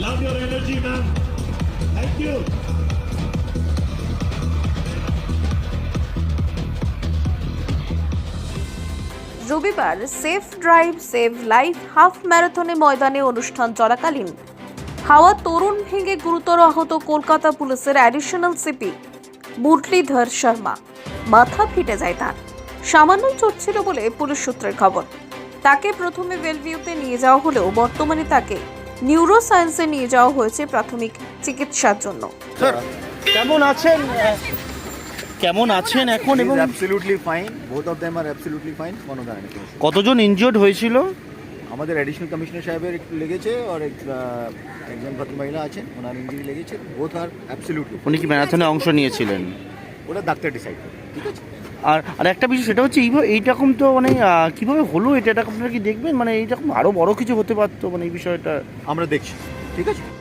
Love your energy, ma'am. Thank you. রবিবার safe drive save life half ম্যারাথনে ময়দানে অনুষ্ঠান চলাকালীন হাওয়া তরুণ ভেঙে গুরুতর আহত কলকাতা পুলিশের অ্যাডিশনাল সিপি মুরলীধর শর্মা মাথা ফেটে যায় তার সামান্য চোট ছিল বলে পুলিশ সূত্রের খবর তাকে প্রথমে ওয়েলভিউতে নিয়ে যাওয়া হলেও বর্তমানে তাকে নিউরো সায়েন্সে নিয়ে যাওয়া হয়েছে প্রাথমিক চিকিৎসার জন্য কেমন আছেন কেমন আছেন এখন এবং absolutely fine. Both of them are absolutely fine. কোনো নেই। কতজন ইনজিওর্ড হয়েছিল আমাদের অ্যাডিশনাল কমিশনার সাহেবের একটু লেগেছে আর এক, একজন ভদ্র মহিলা আছেন ওনার ইঞ্জুরি লেগেছে বোথ আর অ্যাবসলিউটলি উনি কি ম্যারাথনে অংশ নিয়েছিলেন ওটা ডাক্তার ডিসাইড করে ঠিক আছে আর আর একটা বিষয়, সেটা হচ্ছে এইভাবে, এইরকম তো মানে কীভাবে হলো এটা? এটা আপনারা কি দেখবেন? মানে এইরকম আরও বড় কিছু হতে পারতো মানে এই বিষয়টা? আমরা দেখছি, ঠিক আছে?